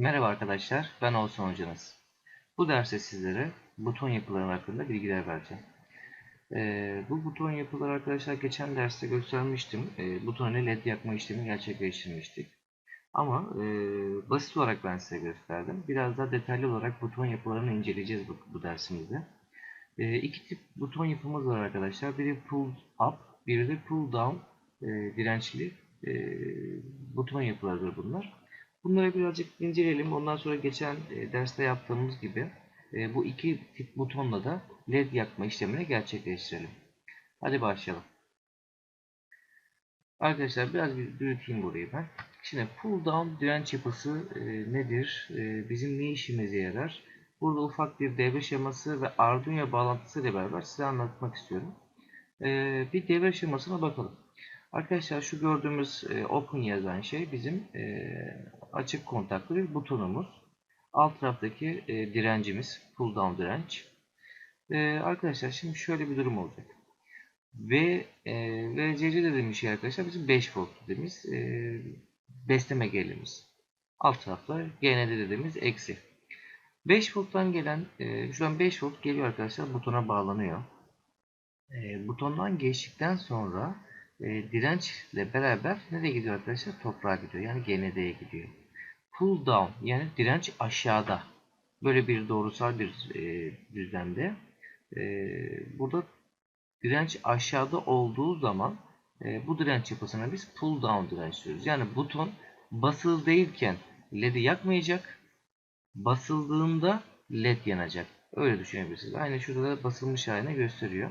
Merhaba arkadaşlar, ben Oğuzhan Hocanız. Bu derste sizlere buton yapıları hakkında bilgiler vereceğim. Ee, bu buton yapıları arkadaşlar geçen derste göstermiştim. Ee, buton ile led yakma işlemi gerçekleştirmiştik. Ama e, basit olarak ben size gösterdim. Biraz daha detaylı olarak buton yapılarını inceleyeceğiz bu, bu dersimizde. Ee, iki tip buton yapımız var arkadaşlar. Biri pull up, biri de pull down e, dirençli e, buton yapılarıdır bunlar. Bunları birazcık inceleyelim. Ondan sonra geçen e, derste yaptığımız gibi e, bu iki tip butonla da led yakma işlemini gerçekleştirelim. Hadi başlayalım. Arkadaşlar biraz bir büyüteyim burayı ben. Şimdi pull down direnç yapısı e, nedir? Bizim ne işimize yarar? Burada ufak bir devre şeması ve Arduino bağlantısı ile beraber size anlatmak istiyorum. Bir devre şemasına bakalım. Arkadaşlar şu gördüğümüz e, open yazan şey bizim e, açık kontaklı bir butonumuz. Alt taraftaki e, direncimiz pull down direnç. E, arkadaşlar şimdi şöyle bir durum olacak. V e, VCC dediğimiz şey arkadaşlar bizim 5 volt dediğimiz e, besleme gerilimiz. Alt tarafta GND dediğimiz eksi. 5 volttan gelen e, şu an 5 volt geliyor arkadaşlar butona bağlanıyor. E, butondan geçtikten sonra e, dirençle beraber nereye gidiyor arkadaşlar? Toprağa gidiyor. Yani GND'ye gidiyor. Pull down yani direnç aşağıda. Böyle bir doğrusal bir e, düzlemde. E, burada direnç aşağıda olduğu zaman e, bu direnç yapısına biz pull down direnç diyoruz. Yani buton basılı değilken led'i yakmayacak. Basıldığında led yanacak. Öyle düşünebilirsiniz. Aynı şurada da basılmış haline gösteriyor.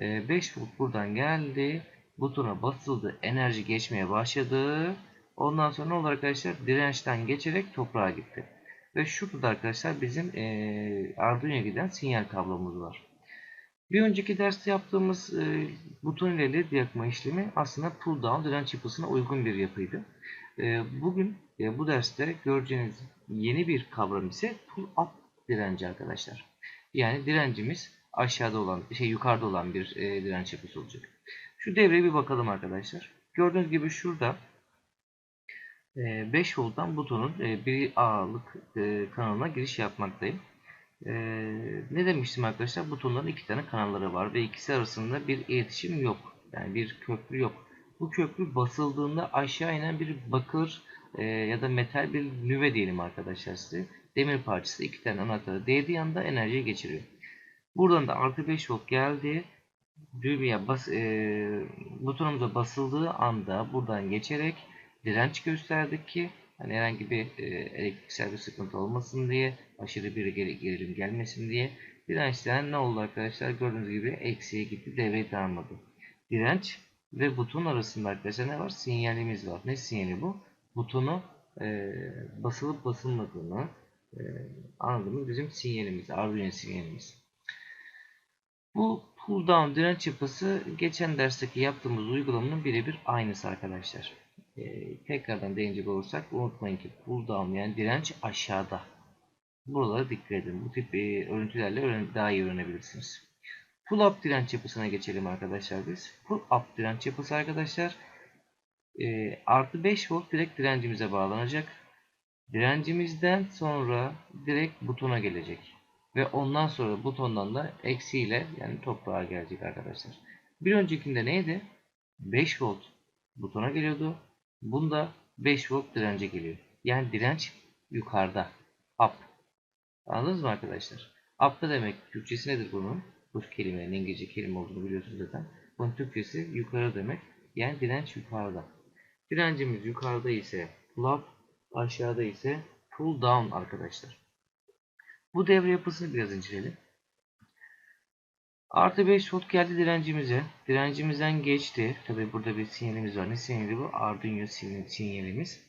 E, 5 volt buradan geldi butona basıldı, enerji geçmeye başladı. Ondan sonra ne olur arkadaşlar? Dirençten geçerek toprağa gitti. Ve şurada da arkadaşlar bizim e, Arduino'ya giden sinyal kablomuz var. Bir önceki derste yaptığımız e, buton ile led yakma işlemi aslında pull down direnç yapısına uygun bir yapıydı. E, bugün e, bu derste göreceğiniz yeni bir kavram ise pull up direnci arkadaşlar. Yani direncimiz aşağıda olan, şey yukarıda olan bir e, direnç yapısı olacak. Şu devreye bir bakalım arkadaşlar. Gördüğünüz gibi şurada 5 volttan butonun 1A'lık kanalına giriş yapmaktayım. Ne demiştim arkadaşlar? Butonların iki tane kanalları var ve ikisi arasında bir iletişim yok. Yani bir köprü yok. Bu köprü basıldığında aşağı inen bir bakır ya da metal bir nüve diyelim arkadaşlar size. Demir parçası iki tane anahtarı değdiği anda enerjiyi geçiriyor. Buradan da artı 5 volt geldi düğmeye bas, e, butonumuza basıldığı anda buradan geçerek direnç gösterdik ki hani herhangi bir e, elektriksel bir sıkıntı olmasın diye aşırı bir gerilim gelmesin diye dirençten ne oldu arkadaşlar gördüğünüz gibi eksiye gitti devreyi tamamladı. Direnç ve buton arasında arkadaşlar ne var? Sinyalimiz var. Ne sinyali bu? Butonu e, basılıp basılmadığını e, anladığımız bizim sinyalimiz. Arduino sinyalimiz. Bu Pull down direnç yapısı geçen dersteki yaptığımız uygulamanın birebir aynısı arkadaşlar. Ee, tekrardan değinecek olursak unutmayın ki pull down yani direnç aşağıda. Buralara dikkat edin. Bu tip e, örüntülerle daha iyi öğrenebilirsiniz. Pull up direnç yapısına geçelim arkadaşlar biz. Pull up direnç yapısı arkadaşlar e, artı 5 volt direkt direncimize bağlanacak. Direncimizden sonra direkt butona gelecek. Ve ondan sonra butondan da eksiyle yani toprağa gelecek arkadaşlar. Bir öncekinde neydi? 5 volt butona geliyordu. Bunda 5 volt dirence geliyor. Yani direnç yukarıda. Up. Anladınız mı arkadaşlar? Up da demek Türkçesi nedir bunun? Bu kelimenin İngilizce kelime olduğunu biliyorsunuz zaten. Bunun Türkçesi yukarı demek. Yani direnç yukarıda. Direncimiz yukarıda ise pull up, aşağıda ise pull down arkadaşlar. Bu devre yapısını biraz inceleyelim. Artı 5 volt geldi direncimize. Direncimizden geçti. Tabi burada bir sinyalimiz var. Ne sinyali bu? Arduino sinyalimiz.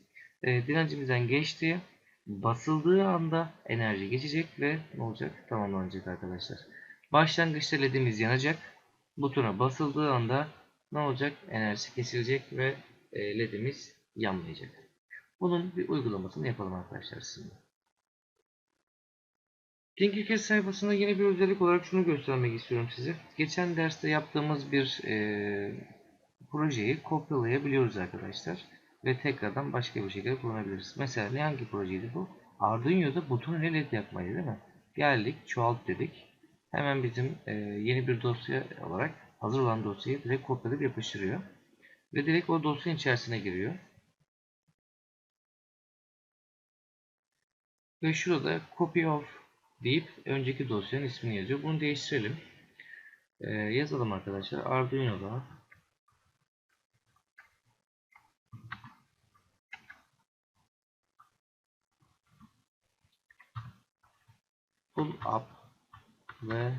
E, direncimizden geçti. Basıldığı anda enerji geçecek ve ne olacak? Tamamlanacak arkadaşlar. Başlangıçta ledimiz yanacak. Butona basıldığı anda ne olacak? Enerjisi kesilecek ve e, ledimiz yanmayacak. Bunun bir uygulamasını yapalım arkadaşlar sizinle. Tinkercad sayfasında yeni bir özellik olarak şunu göstermek istiyorum size. Geçen derste yaptığımız bir e, projeyi kopyalayabiliyoruz arkadaşlar. Ve tekrardan başka bir şekilde kullanabiliriz. Mesela ne hangi projeydi bu? Arduino'da buton ile led yapmayı değil mi? Geldik çoğalt dedik. Hemen bizim e, yeni bir dosya olarak hazır olan dosyayı direkt kopyalayıp yapıştırıyor. Ve direkt o dosyanın içerisine giriyor. Ve şurada copy of deyip önceki dosyanın ismini yazıyor. Bunu değiştirelim. Ee, yazalım arkadaşlar. Arduino'da pull up ve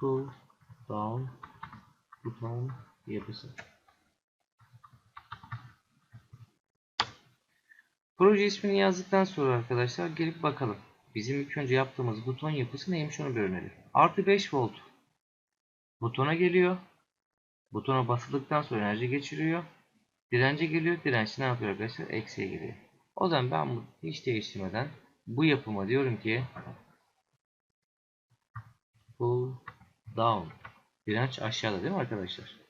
pull down buton yapısı. Proje ismini yazdıktan sonra arkadaşlar gelip bakalım. Bizim ilk önce yaptığımız buton yapısı neymiş onu bir öğrenelim. Artı 5 volt butona geliyor. Butona basıldıktan sonra enerji geçiriyor. Dirence geliyor. Direnç ne yapıyor arkadaşlar? Eksiye geliyor. O zaman ben hiç değiştirmeden bu yapıma diyorum ki pull down. Direnç aşağıda değil mi arkadaşlar?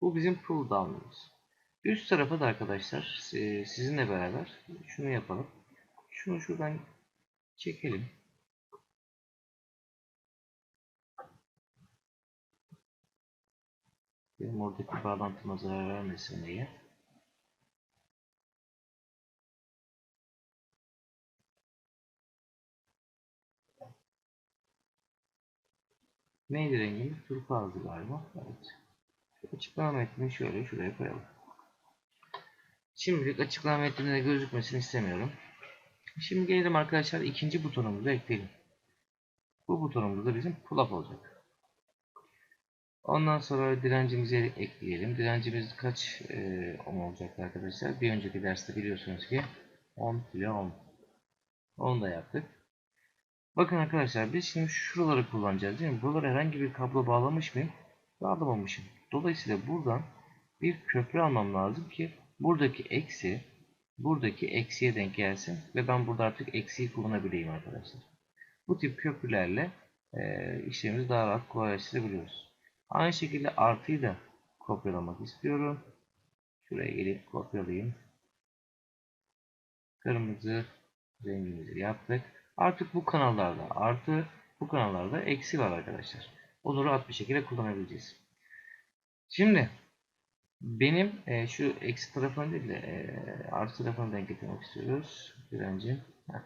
Bu bizim pull down'ımız. Üst tarafa da arkadaşlar e, sizinle beraber şunu yapalım. Şunu şuradan çekelim. Benim oradaki bağlantıma zarar vermesin diye. Neydi rengimiz? Turkuazdı galiba. Evet. Açıklama metnini şöyle şuraya koyalım. Şimdilik açıklama metninde de gözükmesini istemiyorum. Şimdi gelelim arkadaşlar ikinci butonumuzu ekleyelim. Bu butonumuz da bizim pull up olacak. Ondan sonra direncimizi ekleyelim. Direncimiz kaç e, ohm olacak arkadaşlar? Bir önceki derste biliyorsunuz ki 10 kilo ohm. Onu da yaptık. Bakın arkadaşlar biz şimdi şuraları kullanacağız değil mi? Buralara herhangi bir kablo bağlamış mıyım? Bağlamamışım. Dolayısıyla buradan bir köprü almam lazım ki buradaki eksi buradaki eksiye denk gelsin ve ben burada artık eksiyi kullanabileyim arkadaşlar. Bu tip köprülerle e, işlemimizi daha rahat kolaylaştırabiliyoruz. Aynı şekilde artıyı da kopyalamak istiyorum. Şuraya gelip kopyalayayım. Kırmızı rengimizi yaptık. Artık bu kanallarda artı bu kanallarda eksi var arkadaşlar. Onu rahat bir şekilde kullanabileceğiz. Şimdi benim e, şu eksi tarafını değil de e, artı tarafını denk getirmek istiyoruz. Direncim. Heh.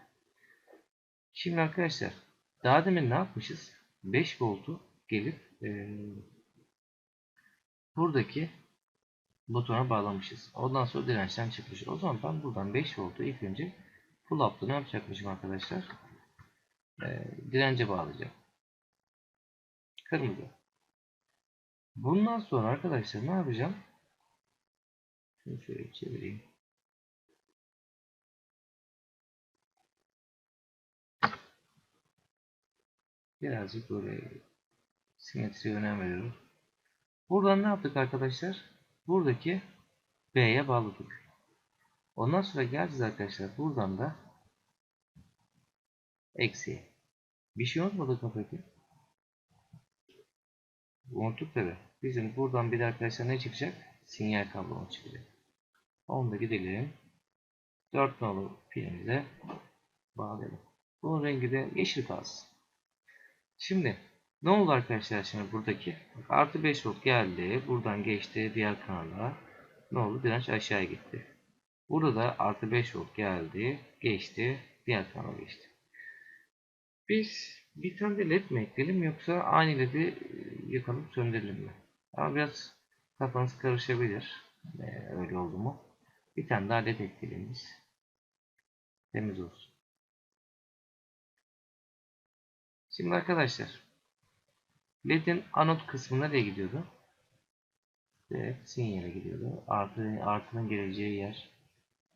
Şimdi arkadaşlar daha demin ne yapmışız? 5 voltu gelip e, buradaki butona bağlamışız. Ondan sonra dirençten çıkmış. O zaman ben buradan 5 voltu ilk önce pull up'ta ne yapacakmışım arkadaşlar? E, dirence bağlayacağım. Kırmızı. Bundan sonra arkadaşlar ne yapacağım? Şunu şöyle çevireyim. Birazcık böyle simetriye önem veriyorum. Buradan ne yaptık arkadaşlar? Buradaki B'ye bağladık. Ondan sonra geleceğiz arkadaşlar. Buradan da eksi. Bir şey unutmadık mı peki? Unuttuk tabi. Bizim buradan bir arkadaşlar ne çıkacak? Sinyal kablomuz çıkacak. Onu da gidelim. 4 nolu pilimize bağlayalım. Bunun rengi de yeşil kalsın. Şimdi ne oldu arkadaşlar şimdi buradaki? Artı 5 volt geldi. Buradan geçti diğer kanala. Ne oldu? Direnç aşağıya gitti. Burada da artı 5 volt geldi. Geçti. Diğer kanala geçti. Biz bir tane de led mi ekleyelim yoksa aynı led'i yakalım söndürelim mi? Ama biraz kafanız karışabilir. Ee, öyle oldu mu? Bir tane daha led ekleyelim. Temiz olsun. Şimdi arkadaşlar led'in anot kısmı nereye gidiyordu? Ve sinyale gidiyordu. Artı, artının geleceği yer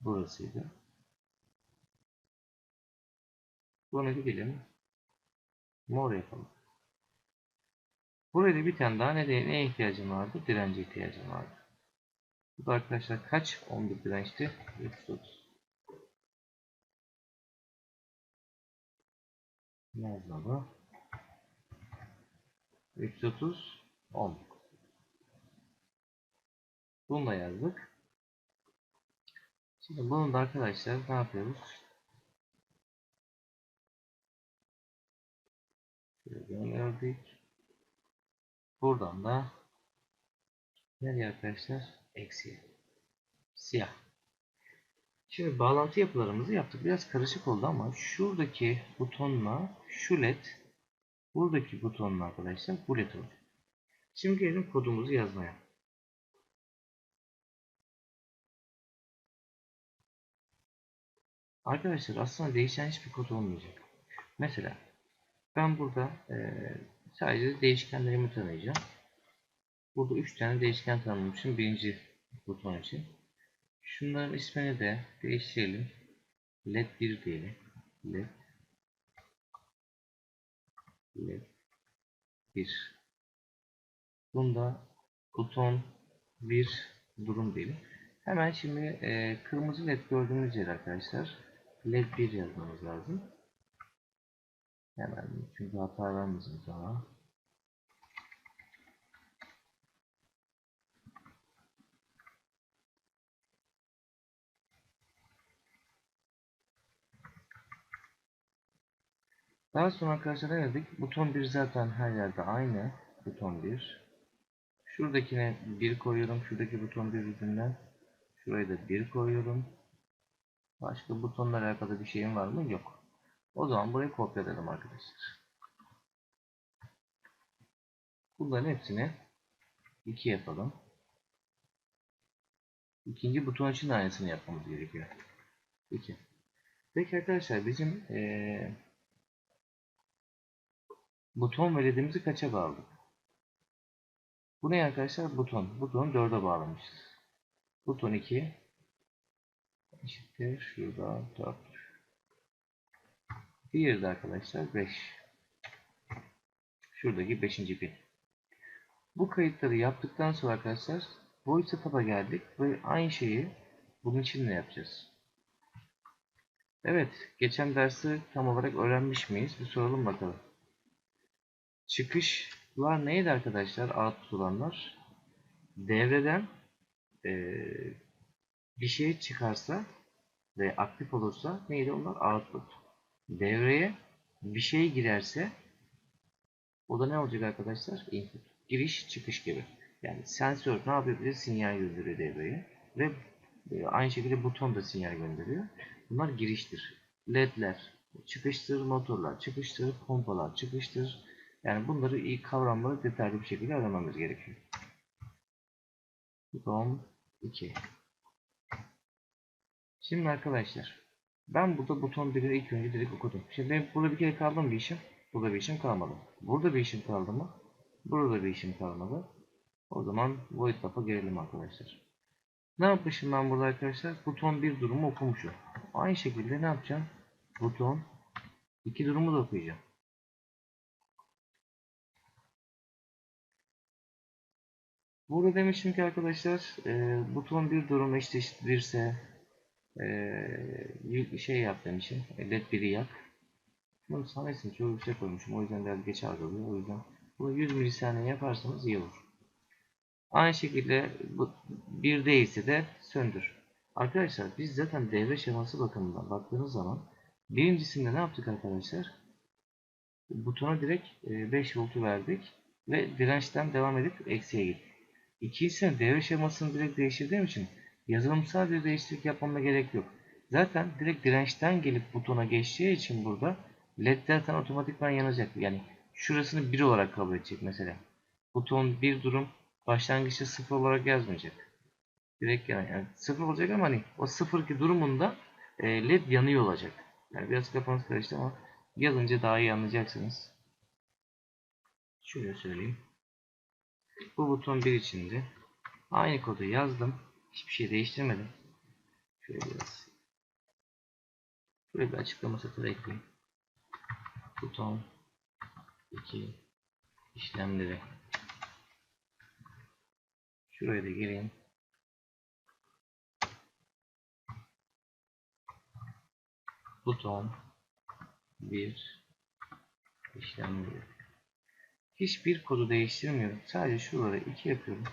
burasıydı. Bunu gidelim. Mor yapalım. Burada bir tane daha ne, neye ihtiyacım vardı? Dirence ihtiyacım vardı. Bu da arkadaşlar kaç 11 dirençti? 330. Yazmalı. 330 10. Bunu da yazdık. Şimdi bunu da arkadaşlar ne yapıyoruz? Gönderdik. Buradan da nereye arkadaşlar? Eksiye. Siyah. Şimdi bağlantı yapılarımızı yaptık. Biraz karışık oldu ama şuradaki butonla şu led buradaki butonla arkadaşlar bu led oldu. Şimdi gelelim kodumuzu yazmaya. Arkadaşlar aslında değişen hiçbir kod olmayacak. Mesela ben burada eee, sadece değişkenlerimi tanıyacağım. Burada 3 tane değişken tanımlamışım birinci buton için. Şunların ismini de değiştirelim. LED 1 diyelim. LED LED 1 Bunda buton 1 durum diyelim. Hemen şimdi e, kırmızı led gördüğümüz yer arkadaşlar led 1 yazmamız lazım. Hemen çünkü hata vermesin sonra. Daha sonra arkadaşlar ne dedik? Buton 1 zaten her yerde aynı. Buton 1. Şuradakine 1 koyuyorum. Şuradaki buton 1 yüzünden. Şuraya da 1 koyuyorum. Başka butonla alakalı bir şeyim var mı? Yok. O zaman burayı kopyaladım arkadaşlar. Bunların hepsini 2 yapalım. İkinci buton için aynısını yapmamız gerekiyor. 2. Peki arkadaşlar bizim ee, buton ve ledimizi kaça bağladık? Bu ne arkadaşlar? Buton. Butonu 4'e bağlamışız. Buton 2 eşittir. Şurada 4. Diğeri de arkadaşlar 5. Şuradaki 5. pin. Bu kayıtları yaptıktan sonra arkadaşlar void setup'a geldik ve aynı şeyi bunun için de yapacağız. Evet, geçen dersi tam olarak öğrenmiş miyiz? Bir soralım bakalım. Çıkışlar neydi arkadaşlar? Output olanlar. Devreden eee bir şey çıkarsa ve aktif olursa neydi onlar? Output. Devreye bir şey girerse o da ne olacak arkadaşlar? Input. Giriş çıkış gibi. Yani sensör ne yapabilir? Sinyal gönderiyor devreye. Ve e, aynı şekilde buton da sinyal gönderiyor. Bunlar giriştir. LED'ler çıkıştır, motorlar çıkıştır, pompalar çıkıştır. Yani bunları iyi kavramları detaylı bir şekilde öğrenmemiz gerekiyor. Buton 2. Şimdi arkadaşlar ben burada buton 1'i ilk önce direkt okudum. Şimdi benim burada bir kere kaldı mı bir işim? Burada bir işim kalmadı. Burada bir işim kaldı mı? Burada bir işim kalmadı. O zaman void tapa gelelim arkadaşlar. Ne yapmışım ben burada arkadaşlar? Buton 1 durumu okumuşum. Aynı şekilde ne yapacağım? Buton 2 durumu da okuyacağım. Burada demişim ki arkadaşlar e, buton 1 durum eşittirse e, şey yap demişim. LED 1'i yak. Bunun sanırsın çok yüksek koymuşum. O yüzden biraz geç algılıyor. O yüzden bunu 100 milisaniye yaparsanız iyi olur. Aynı şekilde bu bir değilse de söndür. Arkadaşlar biz zaten devre şeması bakımından baktığınız zaman birincisinde ne yaptık arkadaşlar? Butona direkt 5 voltu verdik ve dirençten devam edip eksiye gittik. İkincisinde devre şemasını direkt değiştirdiğim için yazılımsal bir değişiklik yapmama gerek yok. Zaten direkt dirençten gelip butona geçtiği için burada led zaten otomatikman yanacak. Yani şurasını 1 olarak kabul edecek mesela. Buton 1 durum başlangıçta 0 olarak yazmayacak. Direkt yani, yani 0 olacak ama hani o 0 ki durumunda e, led yanıyor olacak. Yani biraz kafanız karıştı ama yazınca daha iyi anlayacaksınız. Şöyle söyleyeyim. Bu buton 1 içinde. Aynı kodu yazdım. Hiçbir şey değiştirmedim. Şöyle biraz. Şöyle bir açıklama satırı ekleyeyim. Buton 2 işlemleri. Şuraya da geleyim. Buton 1 işlemleri. Hiçbir kodu değiştirmiyorum. Sadece şuraları 2 yapıyorum.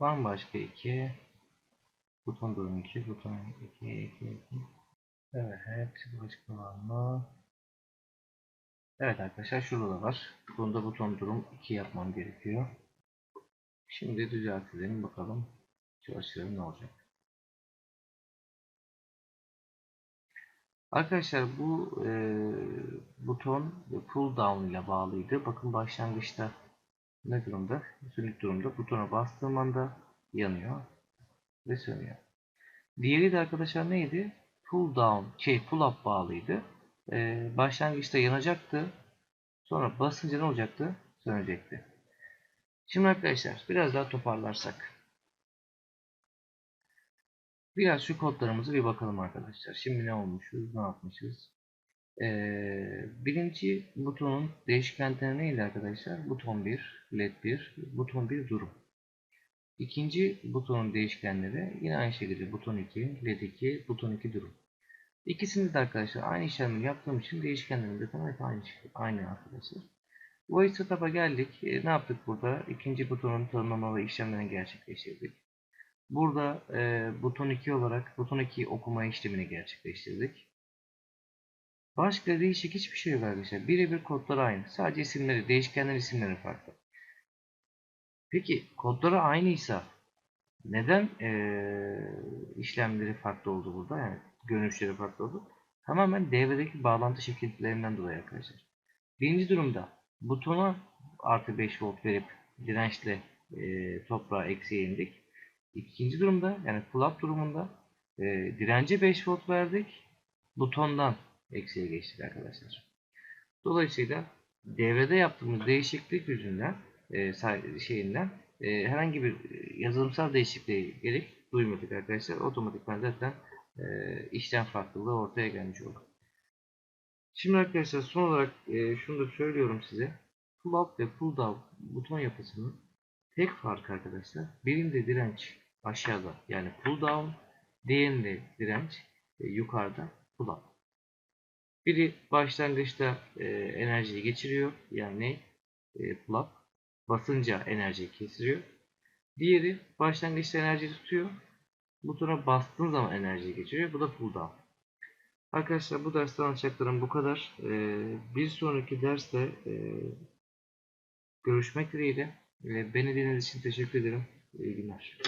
Var mı başka iki? Buton durum 2, buton 2, 2, 2. Evet, başka var mı? Evet arkadaşlar şurada da var. Bunda buton durum 2 yapmam gerekiyor. Şimdi düzeltelim bakalım. Çalıştıralım ne olacak. Arkadaşlar bu e, buton pull down ile bağlıydı. Bakın başlangıçta ne durumda? Sönük durumda. Butona bastığım anda yanıyor ve sönüyor. Diğeri de arkadaşlar neydi? Pull down, şey pull up bağlıydı. E, başlangıçta yanacaktı. Sonra basınca ne olacaktı? Sönecekti. Şimdi arkadaşlar biraz daha toparlarsak. Biraz şu kodlarımızı bir bakalım arkadaşlar. Şimdi ne olmuşuz, ne yapmışız? Ee, birinci butonun değişkenleri neydi arkadaşlar? Buton 1, led 1, buton 1 durum. İkinci butonun değişkenleri yine aynı şekilde buton 2, led 2, buton 2 durum. İkisinde de arkadaşlar aynı işlemi yaptığım için değişkenlerim de tamamen aynı, aynı arkadaşlar. Voice Setup'a geldik. E, ne yaptık burada? İkinci butonun tanımlama ve işlemlerini gerçekleştirdik. Burada e, buton 2 olarak buton 2 okuma işlemini gerçekleştirdik. Başka değişik hiçbir şey yok arkadaşlar. Birebir kodlar aynı. Sadece isimleri, değişkenler isimleri farklı. Peki kodları aynıysa neden e, işlemleri farklı oldu burada? Yani görünüşleri farklı oldu. Tamamen devredeki bağlantı şekillerinden dolayı arkadaşlar. Birinci durumda butona artı 5 volt verip dirençle e, toprağa eksiye indik. İkinci durumda yani pull up durumunda e, dirence 5 volt verdik. Butondan eksiye geçtik arkadaşlar. Dolayısıyla devrede yaptığımız değişiklik yüzünden e, şeyinden e, herhangi bir yazılımsal değişikliğe gerek duymadık arkadaşlar. Otomatikman zaten e, işlem farklılığı ortaya gelmiş oldu. Şimdi arkadaşlar son olarak e, şunu da söylüyorum size. Pull up ve pull down buton yapısının tek farkı arkadaşlar. Birinde direnç aşağıda yani pull down, diğerinde direnç e, yukarıda pull up. Biri başlangıçta e, enerjiyi geçiriyor yani e, pull up. Basınca enerjiyi kesiliyor. Diğeri başlangıçta enerjiyi tutuyor. Butona bastığın zaman enerjiyi geçiriyor. Bu da pull down. Arkadaşlar bu derste anlatacaklarım bu kadar. Ee, bir sonraki derste e, görüşmek dileğiyle. Beni dinlediğiniz için teşekkür ederim. İyi günler.